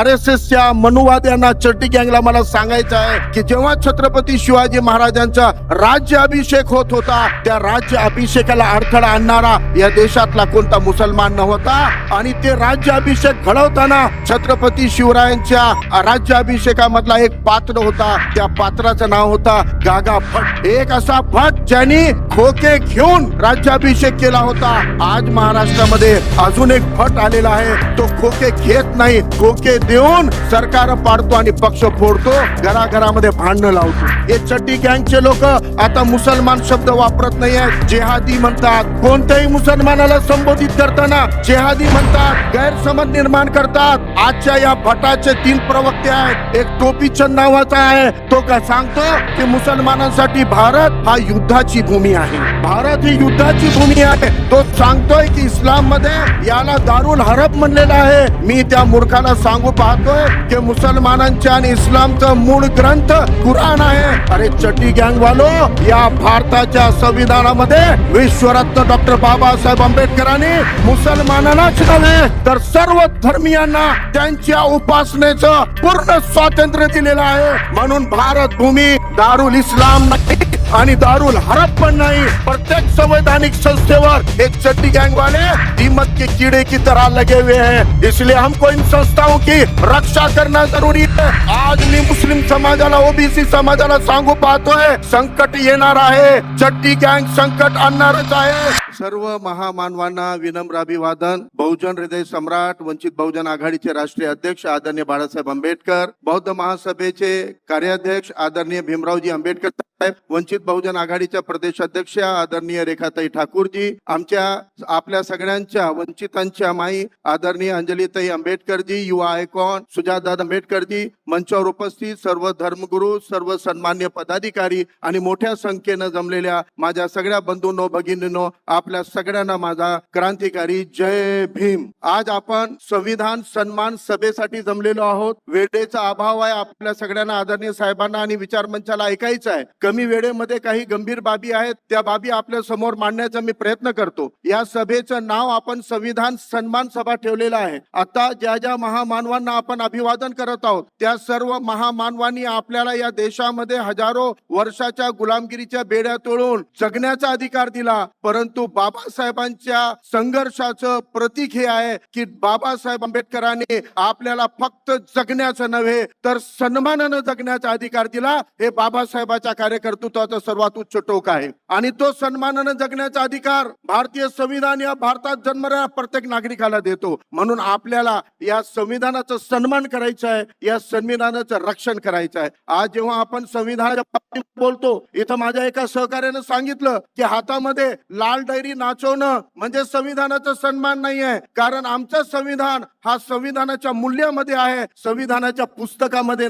R S एसच्या मनुवाद्यांना चट्टी गँगला मला सांगायचं आहे की जेव्हा छत्रपती शिवाजी महाराजांचा राज्य अभिषेक होत होता त्या राज्य अभिषेकाला अडथळा आणणारा या देशातला कोणता मुसलमान नव्हता. आणि ते राज्य अभिषेक घडवताना छत्रपती शिवरायांच्या राज्य अभिषेकामधला एक पात्र होता. त्या पात्राचं नाव होता गागा भट एक असा भट ज्यांनी खोके घेऊन राज्याभिषेक केला होता. आज महाराष्ट्रामध्ये अजून एक भट आलेला आहे. तो खोके घेत नाही. खोके देऊन सरकार पाडतो आणि पक्ष फोडतो घराघरामध्ये भांडणं लावतो. हे चड्डी गँगचे लोक आता मुसलमान शब्द वापरत नाहीये जेहादी म्हणतात कोणत्याही मुसलमानाला संबोधित करताना जेहादी म्हणतात गैरसमज निर्माण करतात. आजच्या या भटाचे तीन प्रवक्ते आहेत. एक टोपीचंद नावाचा आहे. तो का सांगतो की मुसलमानांसाठी भारत हा युद्धाची भूमी आहे. भारत ही युद्धाची भूमी आहे. तो सांगतोय की इस्लाममध्ये याला दारुल हरब म्हणलेला आहे. मी त्या मूर्खाला सांगू पाहतोय की मुसलमानांच्या आणि इस्लामचा मूळ ग्रंथ कुराण आहे. अरे चटी गँग वालो या भारताच्या संविधानामध्ये विश्वरत्न डॉक्टर बाबासाहेब आंबेडकरांनी मुसलमानांनाच नव्हे तर सर्व धर्मियांना त्यांच्या उपासनेचं पूर्ण स्वातंत्र्य दिलेलं आहे. म्हणून भारत भूमी दारुल इस्लाम आणि दारुल हरब पण नाही. प्रत्येक संवैधानिक संस्थेवर एक चट्टी गैंग वाले कीमत के कीड़े की तरह लगे हुए हैं. इसलिए हमको इन संस्थाओं की रक्षा करना ज़रूरी है. आज मी मुस्लिम समाजाला, ओबीसी समाजाला सांगू पाहतोय, संकट येणार आहे चट्टी गैंग संकट आणणारच आहे. सर्व महामानवांना विनम्र अभिवादन बहुजन हृदय सम्राट वंचित बहुजन आघाडीचे राष्ट्रीय अध्यक्ष आदरणीय बाळासाहेब आंबेडकर बौद्ध महासभेचे कार्याध्यक्ष आदरणीय भीमरावजी आंबेडकर साहेब वंचित बहुजन आघाडीच्या प्रदेश अध्यक्ष आदरणीय रेखाताई ठाकूरजी आमच्या आपल्या सगळ्यांच्या वंचितांच्या माई आदरणीय अंजलीताई आंबेडकरजी युवा आयकॉन सुजातदादा आंबेडकरजी मंचावर उपस्थित सर्व धर्मगुरू सर्व सन्मान्य पदाधिकारी आणि मोठ्या संख्येनं जमलेल्या माझ्या सगळ्या बंधूंनो भगिनींनो आपल्या सगळ्यांना माझा क्रांतिकारी जय भीम. आज आपण संविधान सन्मान सभेसाठी जमलेलो आहोत. वेळेचा अभाव आहे आपल्या सगळ्यांना आदरणीय साहेबांना आणि विचार मंचाला ऐकायचं आहे. कमी वेळेमध्ये काही गंभीर बाबी आहेत. त्या बाबी आपल्यासमोर मांडण्याचा मी प्रयत्न करतो. या सभेचं नाव आपण संविधान सन्मान सभा ठेवलेलं आहे. आता ज्या ज्या महामानवांना आपण अभिवादन करत आहोत त्या सर्व महामानवांनी आपल्याला या देशामध्ये हजारो वर्षाच्या गुलामगिरीच्या बेड्या तोडून जगण्याचा अधिकार दिला. परंतु बाबासाहेबांच्या संघर्षाचं प्रतीक हे आहे की बाबासाहेब आंबेडकरांनी आपल्याला फक्त जगण्याचं नव्हे तर सन्मानानं जगण्याचा अधिकार दिला. हे बाबासाहेबाच्या कार्यकर्तृत्वाचं सर्वात उच्च टोक आहे. आणि तो सन्मानानं जगण्याचा अधिकार भारतीय संविधान या भारतात जन्मणाऱ्या प्रत्येक नागरिकाला देतो. म्हणून आपल्याला या संविधानाचा सन्मान करायचं आहे या संविधानाचं रक्षण करायचं आहे. आज जेव्हा आपण संविधानाच्या बोलतो इथं माझ्या एका सहकार्यानं सांगितलं की हातामध्ये लाल पायरी नाचवणं म्हणजे संविधानाचा सन्मान नाही आहे कारण आमचं संविधान हा संविधानाच्या मूल्यामध्ये आहे. संविधानाच्या पुस्तकामध्ये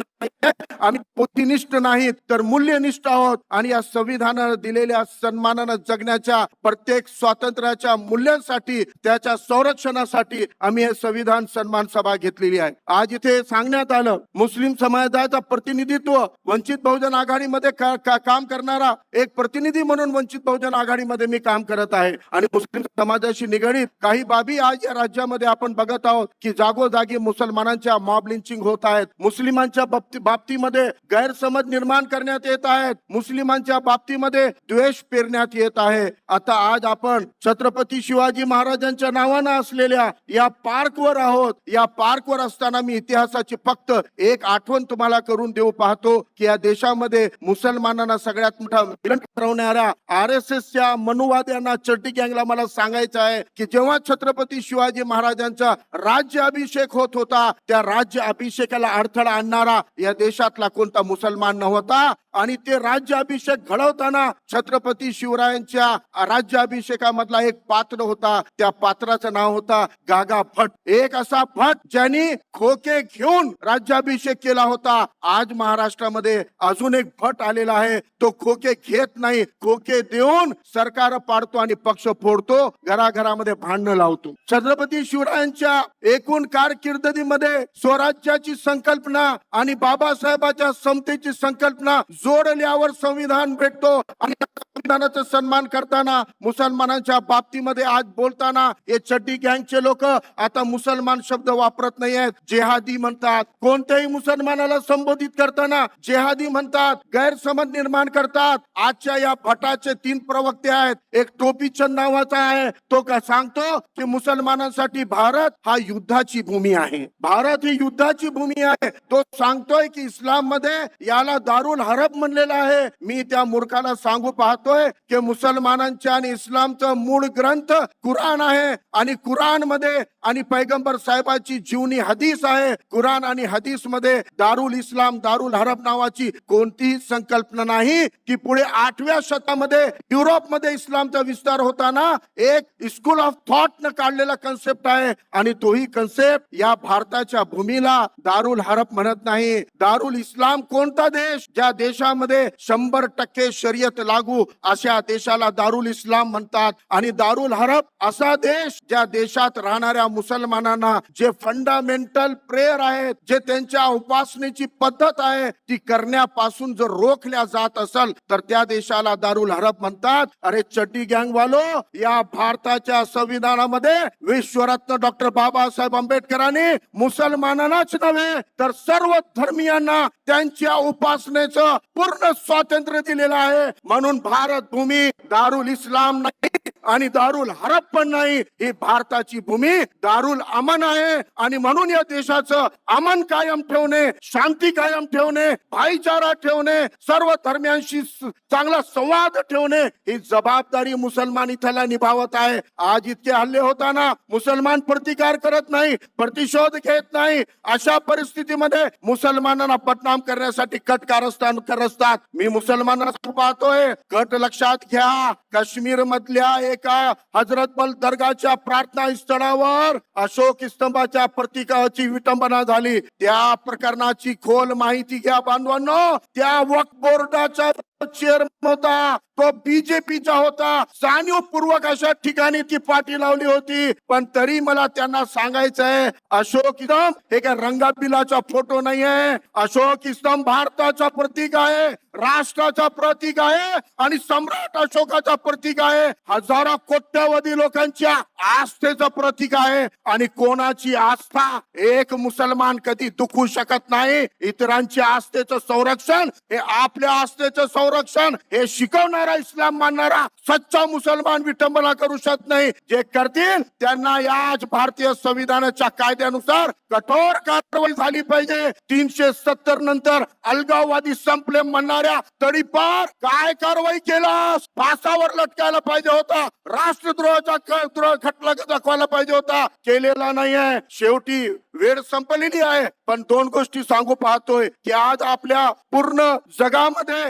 आम्ही पोथीनिष्ठ नाहीत तर मूल्यनिष्ठ आहोत. आणि या संविधानानं दिलेल्या सन्मानानं जगण्याच्या प्रत्येक स्वातंत्र्याच्या मूल्यांसाठी त्याच्या संरक्षणासाठी आम्ही हे संविधान सन्मान सभा घेतलेली आहे. आज इथे सांगण्यात आलं मुस्लिम समाजाचा प्रतिनिधित्व वंचित बहुजन आघाडीमध्ये का- का- काम करणारा एक प्रतिनिधी म्हणून वंचित बहुजन आघाडीमध्ये मी काम करत आहे. आणि मुस्लिम समाजाशी निगडीत काही बाबी आज या राज्यामध्ये आपण बघत आहोत की जागोजागी मुसलमानांच्या मॉब लिंचिंग होत आहेत. मुस्लिमांच्या बाबतीमध्ये गैरसमज निर्माण करण्यात येत आहेत. मुस्लिमांच्या बाबतीमध्ये द्वेष पेरण्यात येत आहे. आता आज आपण छत्रपती शिवाजी महाराजांच्या नावानं असलेल्या या पार्कवर आहोत. या पार्कवर असताना मी इतिहासाची फक्त एक आठवण तुम्हाला करून देऊ पाहतो की या देशामध्ये मुसलमानांना सगळ्यात मोठा विलन ठरवणाऱ्या आर एस एसच्या मनुवाद्यांना चड्डी गँगला मला सांगायचं आहे की जेव्हा छत्रपती शिवाजी महाराजांचा राज्य अभिषेक होत होता त्या राज्य अभिषेकाला अडथळा आणणारा या देशातला कोणता मुसलमान नव्हता. आणि ते राज्य अभिषेक घडवताना छत्रपती शिवरायांच्या राज्याभिषेकामधला एक पात्र होता. त्या पात्राचं नाव होता गागा भट एक असा भट ज्यांनी खोके घेऊन राज्याभिषेक केला होता. आज महाराष्ट्रामध्ये अजून एक भट आलेला आहे. तो खोके घेत नाही. खोके देऊन सरकार पाडतो आणि पक्ष फोडतो घराघरामध्ये भांडणं लावतो. छत्रपती शिवरायांच्या एकूण कारकिर्दीमध्ये स्वराज्याची संकल्पना आणि बाबासाहेबाच्या समतेची संकल्पना जोडल्यावर संविधान भेटतो आणि संविधानाचा सन्मान करताना मुसलमानांच्या बाबतीमध्ये आज बोलताना हे चड्डी गँगचे लोक आता मुसलमान शब्द वापरत नाही आहेत जेहादी म्हणतात. कोणत्याही मुसलमानाला संबोधित करताना जेहादी म्हणतात. गैरसमज निर्माण करतात. आजच्या या भटाचे तीन प्रवक्ते आहेत. एक टोपीचंद नावाचा आहे. तो का सांगतो की मुसलमानांसाठी भारत हा युद्धाची भूमी आहे. भारत ही युद्धाची भूमी आहे. तो सांगतोय की इस्लाममध्ये याला दारुल हरब म्हणलेला आहे. मी त्या मूर्खाला सांगू पाहतो सांगतोय की मुसलमानांच्या आणि इस्लामचा मूळ ग्रंथ कुराण आहे आणि कुराणमध्ये आणि पैगंबर साहेबाची जीवनी हदीस आहे. कुराण आणि हदीसमध्ये दारुल इस्लाम दारुल हरब नावाची कोणतीही संकल्पना नाही की पुढे आठव्या शतामध्ये युरोपमध्ये इस्लामचा विस्तार होताना एक स्कूल ऑफ थॉट न काढलेला कन्सेप्ट आहे आणि तोही कन्सेप्ट या भारताच्या भूमीला दारुल हरब म्हणत नाही. दारुल इस्लाम कोणता देश? ज्या देशामध्ये शंभर टक्के शर्यत लागू अशा देशाला दारुल इस्लाम म्हणतात. आणि दारुल हरब असा देश ज्या देशात राहणाऱ्या मुसलमानांना जे फंडामेंटल प्रेयर आहेत जे त्यांच्या उपासनेची पद्धत आहे ती करण्यापासून जर रोखल्या जात असेल तर त्या देशाला दारुल हरब म्हणतात. अरे चटी गँग वालो या भारताच्या संविधानामध्ये विश्वरत्न डॉक्टर बाबासाहेब आंबेडकरांनी मुसलमानांनाच नव्हे तर सर्व धर्मियांना त्यांच्या उपासनेचं पूर्ण स्वातंत्र्य दिलेलं आहे. म्हणून भारत भूमी दारुल इस्लाम नाही आणि दारुल हरब पण नाही. ही भारताची भूमी दारुल अमन आहे. आणि म्हणून या देशाचं अमन कायम ठेवणे शांती कायम ठेवणे भाईचारा ठेवणे सर्व धर्मियांशी चांगला संवाद ठेवणे ही जबाबदारी मुसलमान इथला निभावत आहे. आज इतके हल्ले होताना मुसलमान प्रतिकार करत नाही प्रतिशोध घेत नाही. अशा परिस्थितीमध्ये मुसलमानांना बदनाम करण्यासाठी कट कारस्थान करत असतात. मी मुसलमानांना पाहतोय. कट लक्षात घ्या. काश्मीर मधल्या एका हजरतबल दर्गाच्या प्रार्थना स्थळावर अशोक स्तंभाच्या प्रतीकाची विटंबना झाली. त्या प्रकरणाची खोल माहिती घ्या बांधवांनो. त्या वक्फ बोर्डाच्या चेअरमन होता तो बीजेपीचा होता. जाणीवपूर्वक अशा ठिकाणी ती पाठी लावली होती. पण तरी मला त्यांना सांगायचंय अशोक स्तंभ हे काय रंगाबिलाचा फोटो नाही आहे अशोक स्तंभ भारताचा प्रतीक आहे राष्ट्राचा प्रतीक आहे आणि सम्राट अशोकाचा प्रतीक आहे. हजारो कोट्यावधी लोकांच्या आस्थेचं प्रतीक आहे आणि कोणाची आस्था एक मुसलमान कधी दुखू शकत नाही. इतरांच्या आस्थेचं संरक्षण हे आपल्या आस्थेचं संरक्षण हे शिकवणारा इस्लाम मानणारा सच्चा मुसलमान विटंबना करू शकत नाही. जे करतील त्यांना याच भारतीय संविधानाच्या कायद्यानुसार कठोर कारवाई झाली पाहिजे. तीनशे सत्तर नंतर अलगाववादी संपले म्हणणाऱ्या तडीपार काय कारवाई केलास? फासावर लटकायला पाहिजे होता. राष्ट्रद्रोहाचा द्रोह खटला दाखवायला पाहिजे होता. केलेला नाहीये. शेवटी वेळ संपलेली आहे. पण दोन गोष्टी सांगू पाहतोय की आज आपल्या पूर्ण जगामध्ये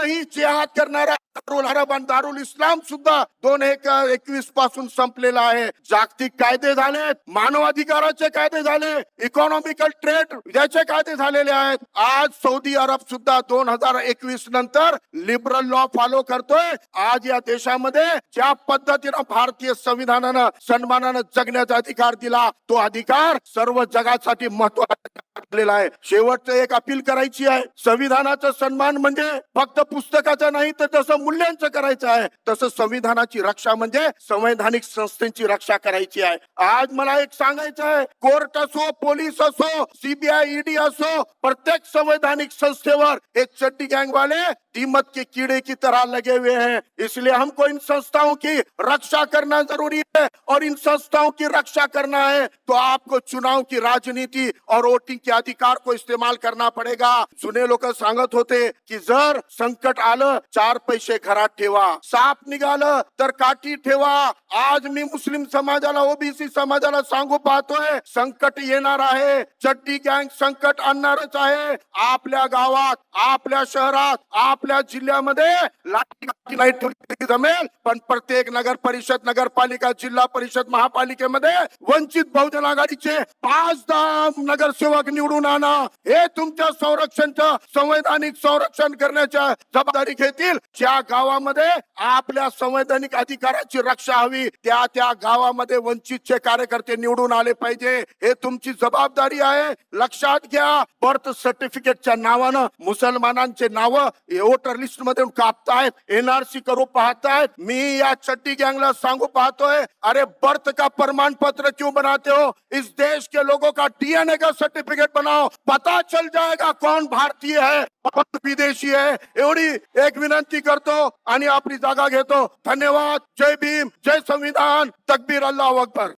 कुठेही जिहाद करणारा दारुल हरब आणि दारुल इस्लाम सुद्धा दोन एक एकवीसपासून संपलेला आहे. जागतिक कायदे झाले मानवाधिकाराचे कायदे झाले इकॉनॉमिकल ट्रेड याचे कायदे झालेले आहेत. आज सौदी अरब सुद्धा दोन हजार एकवीस नंतर लिबरल लॉ फॉलो करतोय. आज या देशामध्ये ज्या पद्धतीनं भारतीय संविधानानं सन्मानानं जगण्याचा अधिकार दिला तो अधिकार सर्व जगासाठी महत्त्वाचा आहे. शेवटचं एक अपील करायची आहे. संविधानाचा सन्मान म्हणजे फक्त पुस्तकाचा नाही, तर जसं मूल्यांचं करायचं आहे. तसं संविधानाची रक्षा म्हणजे संवैधानिक संस्थेची रक्षा करायची आहे. आज मला एक सांगायचं आहे. कोर्ट असो, पोलीस असो, सीबीआय, ईडी असो, प्रत्येक संवैधानिक संस्थेवर हे चड्डी गैंग वाले दीमक के कीड़े की तरह लगे हुए हैं. इसलिए हमको इन संस्थाओं की रक्षा करना ज़रूरी है और इन संस्थाओं की रक्षा करना है तो आपको चुनाव की राजनीति और वोटिंग के अधिकार को इस्तेमाल करना पड़ेगा। जुने लोक सांगत होते की जर संकट आलं चार पैसे घरात ठेवा साप निघालं तर काठी ठेवा। आज मी मुस्लिम समाजाला ओबीसी समाजाला सांगू पाहतोय संकट येणार आहे। चड्डी गँग संकट आणणारच आहे। आपल्या गावात आपल्या शहरात आपल्या जिल्ह्यामध्ये लाठी नाही ठेवली जमेल पण प्रत्येक नगर परिषद नगरपालिका जिल्हा परिषद महापालिकेमध्ये वंचित बहुजन आघाडीचे पाच दहा नगरसेवक निवडून निवडून आणा हे तुमच्या संरक्षणचं संवैधानिक संरक्षण करण्याच्या जबाबदारी घेतील. ज्या गावामध्ये आपल्या संवैधानिक अधिकाराची रक्षा हवी त्या त्या गावामध्ये वंचितचे कार्यकर्ते निवडून आले पाहिजे. हे तुमची जबाबदारी आहे. लक्षात घ्या. बर्थ सर्टिफिकेटच्या नावानं मुसलमानांचे नाव वोटर लिस्टमध्ये कापतायत. एनआरसी करू पाहतायत. मी या चट्टी गँगला सांगू पाहतोय. अरे बर्थ का प्रमाण पत्र क्यों बनाते हो? इस देश के लोगों का डीएनए का सर्टिफिकेट बनाओ पता चल जाएगा कौन भारतीय है कौन विदेशी है। एवढी एक विनंती करतो आणि आपली जागा घेतो. धन्यवाद. जय भीम. जय संविधान. तकबीर अल्लाह अकबर.